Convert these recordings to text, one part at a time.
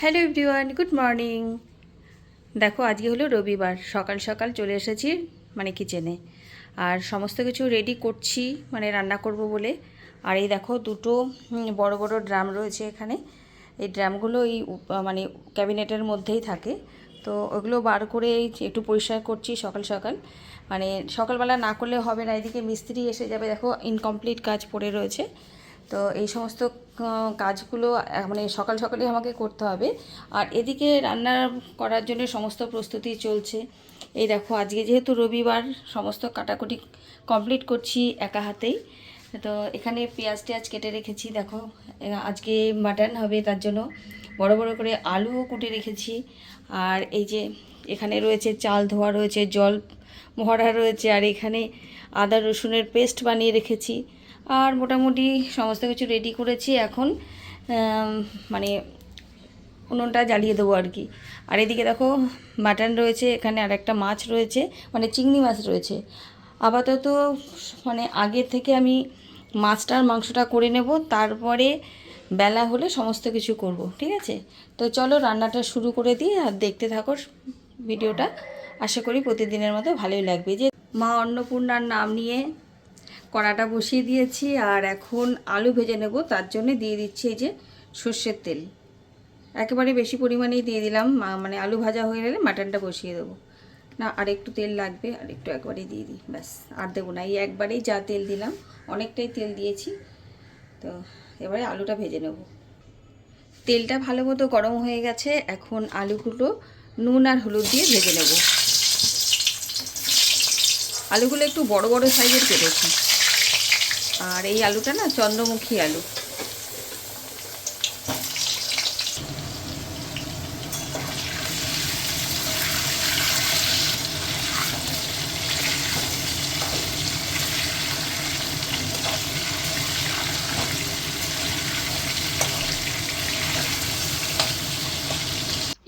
Hello everyone, good morning. দেখো, আজকে হলো রবিবার, সকাল সকাল চলে এসেছি মানে কিচেনে আর সমস্ত কিছু রেডি করছি মানে রান্না করব বলে। আর এই দেখো, দুটো বড় বড় ড্রাম রয়েছে এখানে। এই ড্রামগুলো এই মানে ক্যাবিনেটের মধ্যেই থাকে। তো ওগুলো বার করে একটু পরিষ্কার করছি সকাল সকাল। মানে সকালবেলা না করলে হবে না, এদিকে মিস্ত্রি এসে যাবে। দেখো ইনকমপ্লিট কাজ পড়ে রয়েছে। তো এই সমস্ত কাজগুলো মানে সকাল সকালে আমাকে করতে হবে। আর এদিকে রান্না করার জন্য সমস্ত প্রস্তুতি চলছে। এই দেখো, আজকে যেহেতু রবিবার, সমস্ত কাটাকুটি কমপ্লিট করছি একা হাতেই। তো এখানে পেঁয়াজ টেয়াজ কেটে রেখেছি, দেখো। আজকে মাটন হবে, তার জন্য বড় বড় করে আলুও কুটে রেখেছি। আর এই যে এখানে রয়েছে চাল ধোয়া রয়েছে, জল ভরা রয়েছে, আর এখানে আদা রসুনের পেস্ট বানিয়ে রেখেছি। আর মোটামুটি সমস্ত কিছু রেডি করেছি এখন মানে উনুনটা জ্বালিয়ে দেবো আর কি। আর এদিকে দেখো মাটন রয়েছে, এখানে আর একটা মাছ রয়েছে মানে চিংড়ি মাছ রয়েছে। আপাতত মানে আগে থেকে আমি মাছটার মাংসটা করে নেব, তারপরে বেলা হলে সমস্ত কিছু করব, ঠিক আছে? তো চলো রান্নাটা শুরু করে দিই আর দেখতে থাকো ভিডিওটা। আশা করি প্রতিদিনের মতো ভালোই লাগবে। যে মা অন্নপূর্ণার নাম নিয়ে কড়াটা বসিয়ে দিয়েছি আর এখন আলু ভেজে নেব, তার জন্য দিয়ে দিচ্ছি এই যে সর্ষের তেল। একেবারে বেশি পরিমাণেই দিয়ে দিলাম মানে আলু ভাজা হয়ে গেলে মাটনটা বসিয়ে দেবো। না, আর একটু তেল লাগবে, আর একটু একবারেই দিয়ে দিই, ব্যাস, আর দেবো না। এই একবারেই যা তেল দিলাম, অনেকটাই তেল দিয়েছি, তো এবারে আলুটা ভেজে নেব। তেলটা ভালো মতো গরম হয়ে গেছে, এখন আলুগুলো নুন আর হলুদ দিয়ে ভেজে নেব। আলুগুলো একটু বড় বড় সাইজের কেটেছি। আর এই আলুটা না চন্দ্রমুখী আলু।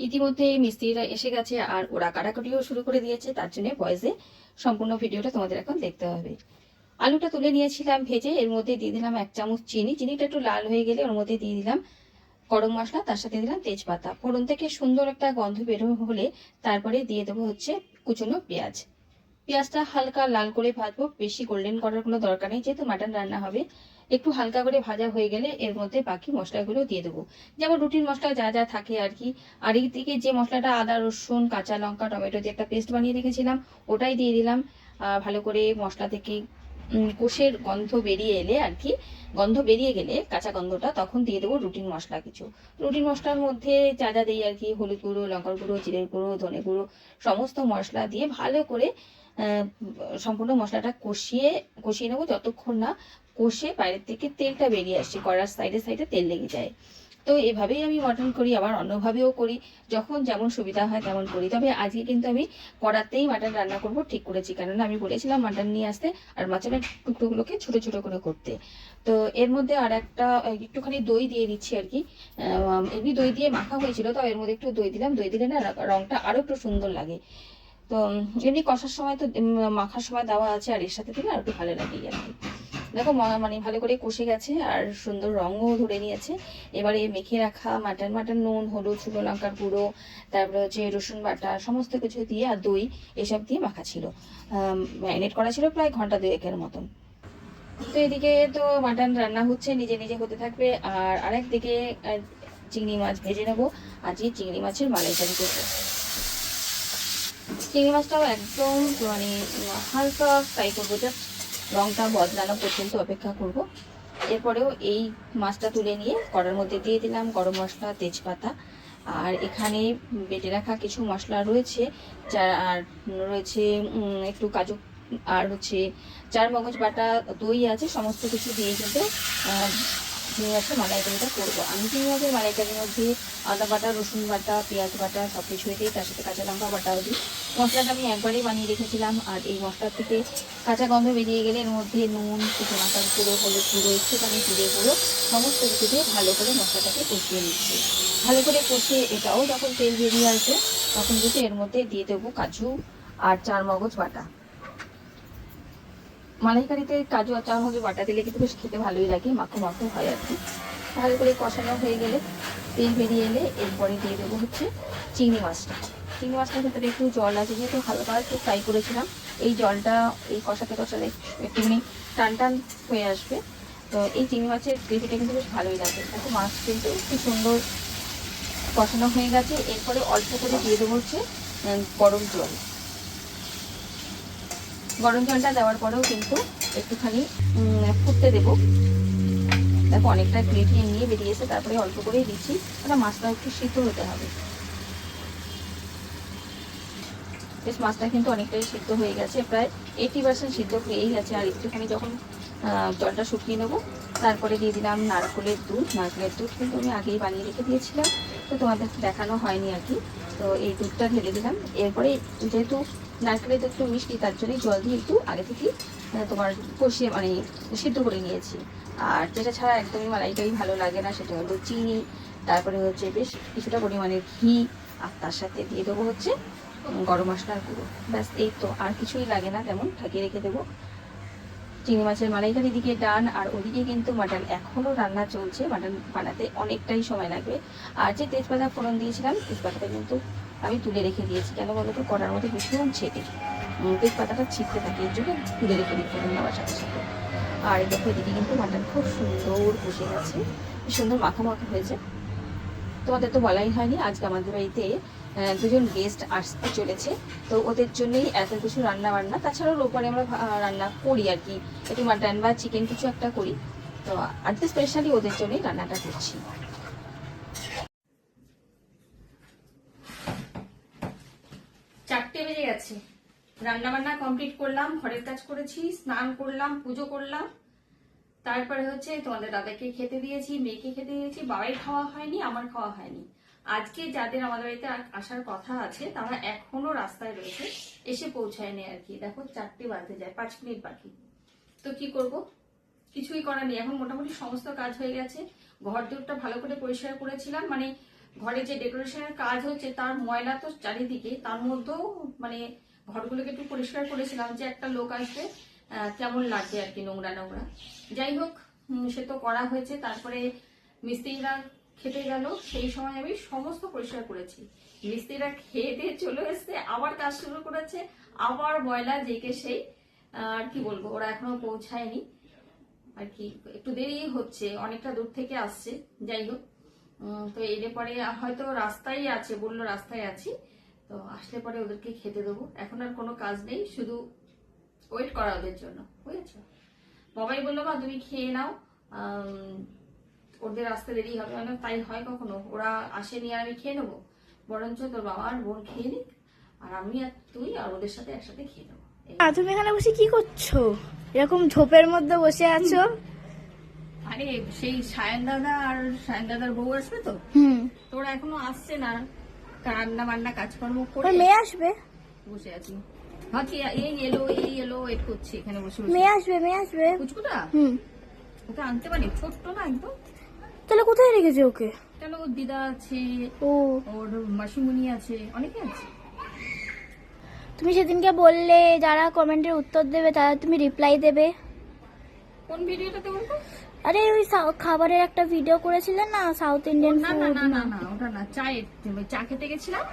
ইতিমধ্যে মিস্ত্রিরা এসে গেছে আর ওরা কাটাকাটিও শুরু করে দিয়েছে, তার জন্য ভয়েসে সম্পূর্ণ ভিডিওটা তোমাদের এখন দেখতে হবে। আলুটা তুলে নিয়েছিলাম ভেজে, এর মধ্যে দিয়ে দিলাম এক চামচ চিনি। চিনিটা একটু লাল হয়ে গেলে ওর মধ্যে দিয়ে দিলাম গরম মশলা, তার সাথে দিলাম তেজপাতা। ফোড়ন থেকে সুন্দর একটা গন্ধ বের হলে তারপরে দিয়ে দেবো হচ্ছে কুচনো পেঁয়াজ। পেঁয়াজটা হালকা লাল করে ভাজবো, বেশি গোল্ডেন করার কোনো দরকার নেই, যেহেতু মাটন রান্না হবে। একটু হালকা করে ভাজা হয়ে গেলে এর মধ্যে বাকি মশলাগুলো দিয়ে দেবো। যেমন রুটির মশলা যা যা থাকে আর কি। আর দিকে যে মশলাটা আদা, রসুন, কাঁচা লঙ্কা, টমেটো দিয়ে একটা পেস্ট বানিয়ে রেখেছিলাম, ওটাই দিয়ে দিলাম। ভালো করে মশলা থেকে কোষের গন্ধ বেরিয়ে এলে আর কি, গন্ধ বেরিয়ে গেলে কাঁচা গন্ধটা তখন দিয়ে দেবো রুটিন মশলা কিছু। রুটিন মশলার মধ্যে যা যা দিই আর কি, হলুদ গুঁড়ো, লঙ্কার গুঁড়ো, জিরের গুঁড়ো, ধনে গুঁড়ো, সমস্ত মশলা দিয়ে ভালো করে সম্পূর্ণ মশলাটা কষিয়ে কষিয়ে নেব যতক্ষণ না কষে বাইরের থেকে তেলটা বেরিয়ে আসছে, কড়ার সাইডে সাইডে তেল লেগে যায়। তো এভাবেই আমি মটন করি, আবার অন্যভাবেও করি। যখন যেমন সুবিধা হয় তেমন করি। তবে আজকে কিন্তু আমি কড়াতেই মাটন রান্না করব ঠিক করেছি। কেননা আমি বলেছিলাম মাটন নিয়ে আসতে আর মাটনের টুকরোগুলোকে ছোট ছোট করে করতে। তো এর মধ্যে আর একটা একটুখানি দই দিয়ে দিচ্ছি আর কি। এমনি দই দিয়ে মাখা হয়েছিল, তো এর মধ্যে একটু দই দিলাম। দই দিলে না র- রংটা আরও একটু সুন্দর লাগে। তো এমনি কষার সময় তো মাখার সময় দেওয়া আছে আর এর সাথে দিলে আর একটু ভালো লাগে আর কি। দেখো মানে ভালো করে কষে গেছে আর সুন্দর রঙও ধরে নিয়েছে। এবারে মেখে রাখা মাটন মাটন নুন, হলুদ, শুকনো লঙ্কার গুঁড়ো, তারপরে হচ্ছে রসুন বাটা, সমস্ত কিছু দিয়ে আর দই, এসব দিয়ে মাখা ছিল। ম্যারিনেট করা ছিল প্রায় ঘণ্টা দুয়েকের মতন। তো এদিকে তো মাটন রান্না হচ্ছে, নিজে নিজে হতে থাকবে। আর আরেক দিকে চিংড়ি মাছ ভেজে নেব। আজকে চিংড়ি মাছের মালাইকারি করব। চিংড়ি মাছটাও একদম মানে হালকা ফ্রাই করব জাস্ট রংটা বদলানো পর্যন্ত অপেক্ষা করব। এরপরেও এই মাছটা তুলে নিয়ে কড়ার মধ্যে দিয়ে দিলাম গরম মশলা, তেজপাতা। আর এখানে বেটে রাখা কিছু মশলা রয়েছে, যার আর রয়েছে একটু কাজু আর হচ্ছে চার মগজ বাটা, দই আছে, সমস্ত কিছু দিয়ে কিন্তু চিংড়ি মাছের মালাইকারিটা করব। আমি চিংড়ি মাছের মালাইকারির মধ্যে আদা বাটা, রসুন বাটা, পেঁয়াজ বাটা সব কিছুই দিই তার সাথে কাঁচা লঙ্কা বাটাও দিই। মশলাটা আমি একবারেই বানিয়ে রেখেছিলাম আর এই মশলা থেকে কাঁচা গন্ধ বেরিয়ে গেলে এর মধ্যে নুন, শুকনো লঙ্কার গুঁড়ো, হলুদ গুঁড়ো, একটুখানি জিরে গুঁড়ো, সমস্ত কিছু দিয়ে ভালো করে মশলাটাকে কষিয়ে নিচ্ছি। ভালো করে কষিয়ে এটাও যখন তেল বেরিয়ে আসবে, তখন কিন্তু এর মধ্যে দিয়ে দেবো কাজু আর চার মগজ বাটা। মালাইকারিতে কাজু আর চার মগজ বাটা দিলে কিন্তু বেশ খেতে ভালোই লাগে, মাখো মাখো হয় আর কি। ভালো করে কষানো হয়ে গেলে তেল বেরিয়ে এলে এরপরে দিয়ে দেবো হচ্ছে চিংড়ি মাছটা। চিংড়ি মাছটার ভেতরে একটু জল আছে, যেহেতু হালকা একটু ফ্রাই করেছিলাম, এই জলটা, এই কষাতে কষাতে একটুখানি টান টান হয়ে আসবে। তো এই চিংড়ি মাছের গ্রেভিটা কিন্তু বেশ ভালোই লাগে। দেখো মাছ কিন্তু খুব সুন্দর কষানো হয়ে গেছে। এরপরে অল্প করে দিয়ে দেবো হচ্ছে গরম জল। গরম জলটা দেওয়ার পরেও কিন্তু একটুখানি ফুটতে দেবো। দেখো, অনেকটা গ্রেভি নিয়ে বেরিয়েছে তারপরে অল্প করেই দিচ্ছি। ওটা মাছটা একটু সিদ্ধ হতে হবে। বেশ, মাছটা কিন্তু অনেকটাই সিদ্ধ হয়ে গেছে। প্রায় এইটি পার্সেন্ট সিদ্ধ হয়েই গেছে। আর একটুখানি যখন জলটা শুকিয়ে নেব, তারপরে দিয়ে দিলাম নারকেলের দুধ। নারকেলের দুধ কিন্তু আমি আগেই বানিয়ে রেখে দিয়েছিলাম। তো তোমাদের দেখানো হয়নি আর কি। তো এই দুধটা ঢেলে দিলাম। এরপরে যেহেতু নারকেলের দুধ একটু মিষ্টি তার জন্যই জল দিয়ে একটু আগে আহ, তোমার কষিয়ে মানে সিদ্ধ করে নিয়েছি। আর যেটা ছাড়া একদমই মালাইটাই ভালো লাগে না সেটা হলো চিনি তারপরে হচ্ছে বেশ কিছুটা পরিমাণে ঘি আর তার সাথে দিয়ে দেবো হচ্ছে গরম মশলার গুঁড়ো। ব্যাস এই তো আর কিছুই লাগে না তেমন ঢাকিয়ে রেখে দেবো। চিংড়ি মাছের মালাইকার এদিকে ডান আর ওদিকে কিন্তু মাটন এখনও রান্না চলছে। মাটন বানাতে অনেকটাই সময় লাগবে। আর যে তেজপাতা ফোড়ন দিয়েছিলাম তেজপাতাটা কিন্তু আমি তুলে রেখে দিয়েছি কেন বলো তো? করার মধ্যে ভীষণ ছেটে তেজপাতাটা ছিটতে থাকে এর জন্য তুলে রেখে দিই ফোড়ন দেওয়ার সাথে সাথে আর দেখো, এদিকে কিন্তু মাটন খুব সুন্দর বসে গেছে। সুন্দর মাখা মাখা হয়েছে। তোমাদের তো বলাই হয়নি, আজকে আমাদের বাড়িতে দুজন গেস্ট আসতে চলেছে। তো ওদের জন্যই এত কিছু রান্না বান্না। তাছাড়াও রোববারে আমরা রান্না করি আর কি। একটু মাটন বা চিকেন কিছু একটা করি। তো আজকে স্পেশালি ওদের জন্যই রান্নাটা করছি চারটে বেজে গেছে। রান্না বান্না কমপ্লিট করলাম, ঘরের কাজ করেছি, স্নান করলাম, পুজো করলাম। তারপরে হচ্ছে তোমাদের দাদাকে খেতে দিয়েছি, মেয়েকে খেতে দিয়েছি, বাবাই খাওয়া হয়নি, আমার খাওয়া হয়নি। আজকে যাদের আমাদের বাড়িতে আসার কথা আছে, তারা এখনও রাস্তায় রয়েছে, এসে পৌঁছায়নি আর কি। দেখো চারটে বাজতে যায়, পাঁচ মিনিট বাকি। তো কি করব? কিছুই করার নেই। এখন মোটামুটি সমস্ত কাজ হয়ে গেছে। ঘর দূরটা ভালো করে পরিষ্কার করেছিলাম। মানে ঘরে যে ডেকোরেশনের কাজ হচ্ছে, তার ময়লা তো চারিদিকে, তার মধ্যেও মানে ঘরগুলোকে একটু পরিষ্কার করেছিলাম যে একটা লোক আসবে কেমন লাগবে আর কি নোংরা নোংরা। যাই হোক সে তো করা হয়েছে, তারপরে মিস্ত্রিরা খেতে গেল, সেই সময় আমি সমস্ত পরিষ্কার করেছি। মিস্ত্রিরা খেয়ে দিয়ে চলে এসছে, আবার কাজ শুরু করেছে, আবার ময়লা জেকে সেই, আর কি বলব, ওরা এখনও পৌঁছায়নি। আর কি, একটু দেরি হচ্ছে, অনেকটা দূর থেকে আসছে, যাই হোক। তো এর পরে হয়তো রাস্তায় আছে বলল রাস্তায় আছি। তো আসলে পরে ওদেরকে খেতে দেবো। এখন আর কোনো কাজ নেই শুধু ওয়েট করা ওদের জন্য বুঝেছ? বাবাই বলল মা তুমি খেয়ে নাও। ওদের আসতে দেরি হবে। না তাই হয় কখনো? ওরা আসেনি আর আমি খেয়ে নেব? বরঞ্চ তোর বাবা আর বোন খেয়ে নিক আর আমি আর তুই আর ওদের সাথে একসাথে খেয়ে নেব। তুমি এখানে বসে কি করছ? এরকম ঝোপের মধ্যে বসে আছো? আরে সেই সায়ন দাদা আর সায়ন দাদার বউ আসবে তো? হুম। তো ওরা এখনও আসছে না। রান্না বান্না কাজকর্ম করে মেয়ে আসবে। বসে আছি। ভাবছি এই এলো এই এলো ওয়েট করছি এখানে বসে মেয়ে আসবে মেয়ে আসবে। কুচকুটা হুম। ওকে আনতে পারি? ছোট্ট না একদম? তাহলে কোথায় রেখেছে ওকে? কেন ওর দিদা আছে ও। ওর মাসিমণি আছে অনেকে আছে। তুমি সেদিনকে বললে যারা কমেন্টের উত্তর দেবে তারা তুমি রিপ্লাই দেবে। কোন ভিডিওটাতে বলতো? আরে ওই খাবারের একটা ভিডিও করেছিলেন না সাউথ ইন্ডিয়ান না না না না না ওটা না চায়ের চা খেতে গেছিলাম?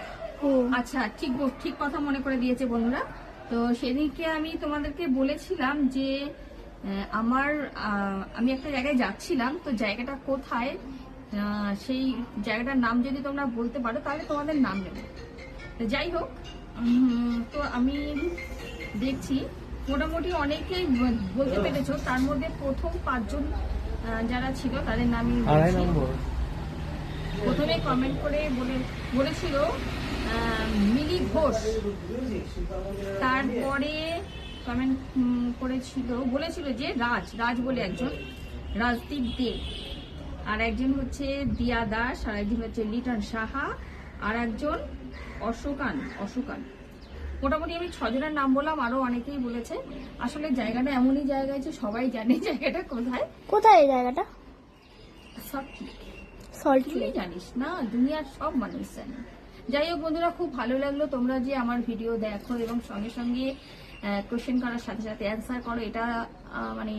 ও। আচ্ছা ঠিক ঠিক কথা মনে করে দিয়েছে বন্ধুরা। তো সেদিনকে আমি তোমাদেরকে বলেছিলাম যে আমার আমি একটা জায়গায় যাচ্ছিলাম তো জায়গাটা কোথায়? সেই জায়গাটার নাম যদি তোমরা বলতে পারো তাহলে তোমাদের নাম নেবে। তো যাই হোক তো আমি দেখছি মোটামুটি অনেকেই বলতে পেরেছ তার মধ্যে প্রথম পাঁচজন যারা ছিল তাদের নাম প্রথমে কমেন্ট করে বলে বলেছিল মিলি ঘোষ। তারপরে কমেন্ট করেছিল বলেছিল যে রাজ রাজ বলে একজন রাজদীপ দে। আর একজন হচ্ছে দিয়া দাস আর একজন হচ্ছে লিটন সাহা আর একজন অশোকান অশোকান। মোটামুটি আমি ছজনের নাম বললাম আরও অনেকেই বলেছে। আসলে জায়গাটা এমনই জায়গায় যে সবাই জানে জায়গাটা কোথায়। কোথায় এই জায়গাটা? সব সল্ট তুই জানিস না দুনিয়ার সব মানুষ জানে। যাই হোক বন্ধুরা খুব ভালো লাগল তোমরা যে আমার ভিডিও দেখো এবং সঙ্গে সঙ্গে কোশ্চেন করার সাথে সাথে অ্যান্সার করো। এটা মানে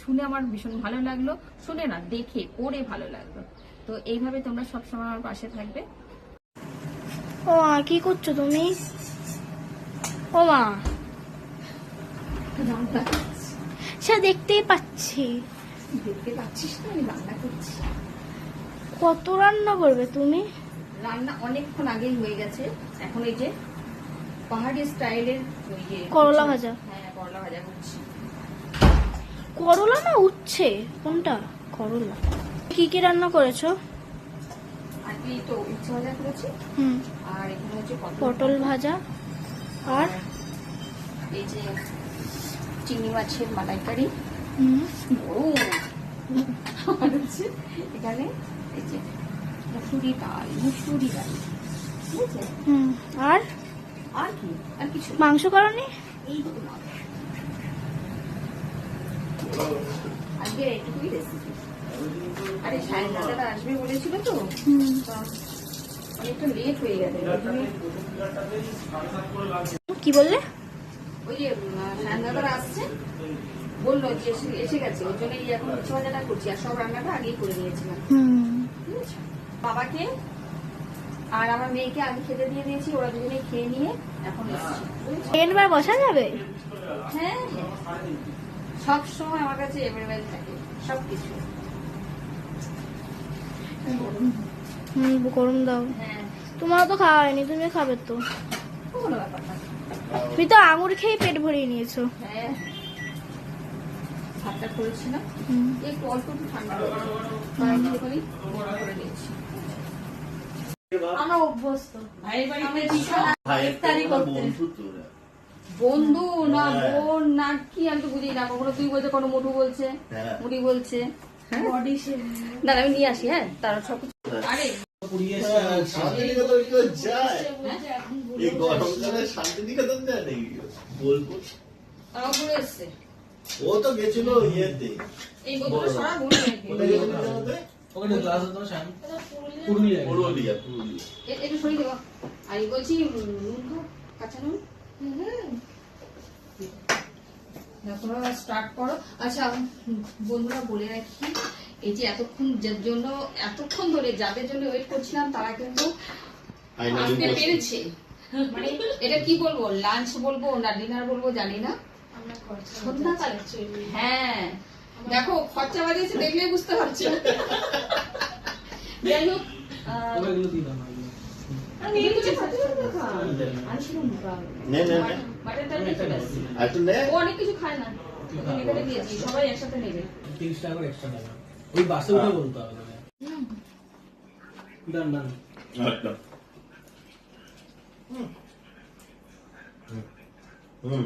শুনে আমার ভীষণ ভালো লাগল। শুনে না দেখে পড়ে ভালো লাগল। তো এইভাবে তোমরা সবসময় আমার পাশে থাকবে। ও কি করছ তুমি? ও মা সে দেখতেই পাচ্ছি। দেখতে পাচ্ছিস না আমি রান্না করছি। কত রান্না করবে তুমি? রান্না অনেকক্ষণ আগেই হয়ে গেছে। এখন এই যে পাহাড়ি স্টাইলের করলা ভাজা। হ্যাঁ করলা ভাজা করছি। করলা না উচ্ছে? কোনটা? করলা। কি কি রান্না করেছ? আজকে তো উচ্ছে ভাজা করেছি। হুম। আর এখানে হচ্ছে পটল ভাজা। আর এই যে চিংড়ি মাছের মালাইকারি। আর হচ্ছে এখানে এই যে মুসুরি ডাল মুসুরি ডাল। ঠিক আছে? আর? আর কি? আর কিছু। মাংস করনি? এই। আজকে এইটুকুই রেসিপি আরে সায়ন দাদারা আসবে বলেছিল তো। অনেকটা লেট হয়ে গেছে। কি বললে? ওই যে সায়ন আসছে। বলল যে এসে গেছে। ওই জন্য এখন উচ্ছে ভাজাটা করছি। আর সব রান্নাটা আগেই করে নিয়েছিলাম হুম বাবাকে আর আমার মেয়েকে আগে খেতে দিয়ে দিয়েছি। ওরা দুজনে খেয়ে নিয়ে এখন এসছি? বসা যাবে? হ্যাঁ সব সময় আমার কাছে অ্যাভেলেবেল থাকে। সব কিছু। হুম গরম দাও। হ্যাঁ। তোমারও তো খাওয়া হয়নি তুমি খাবে তো। না তুমি তো আঙুর খেয়ে পেট ভরিয়ে নিয়েছো। হ্যাঁ। ভাতটা করেছিলাম। একটু অল্প একটু ঠান্ডা করে আমরা অভ্যস্ত। বন্ধু না হ্যাঁ। বোন না কি আমি তো বুঝি না কখনো তুই বলছে কোনো মোটু বলছে। হ্যাঁ। মুড়ি বলছে। দাঁড়া আমি নিয়ে আসি হ্যাঁ? তারা সব কিছু আরে। হ্যাঁ, শান্তিনিকেতন কেউ যায়? এই গরমকালে শান্তিনিকেতন যায় নাকি? বোলপুর? তারাও ঘুরে এসছে। ও তো গেছিল ইয়েতে? ওখানে ক্লাস হতো পুরুলিয়া। পুরুলিয়া। পুরুলিয়া একটু সরিয়ে দেবো আর বলছি নুন খাও কাঁচা নুন স্টার্ট করো। আচ্ছা বন্ধুরা বলে রাখি এই যে এতক্ষণ যার জন্য এতক্ষণ ধরে যাদের জন্য ওয়েট করছিলাম তারা কিন্তু আসতে পেরেছে। মানে এটা কি বলব লাঞ্চ বলব না ডিনার বলব জানি না। সন্ধ্যাকালে হ্যাঁ। দেখো খরচা বাজিয়েছে দেখলেই বুঝতে পারছ। যাই হোক আহ, তবে এগুলো দিই না না। নে, একটু নে অনেক কিছু খায় না। সবাই একসাথে নেবে। তিরিশ টাকা করে এক্সট্রা নেবে ওই বাসে উঠে বলতে হবে। ডান ডান আচ্ছা। হুম।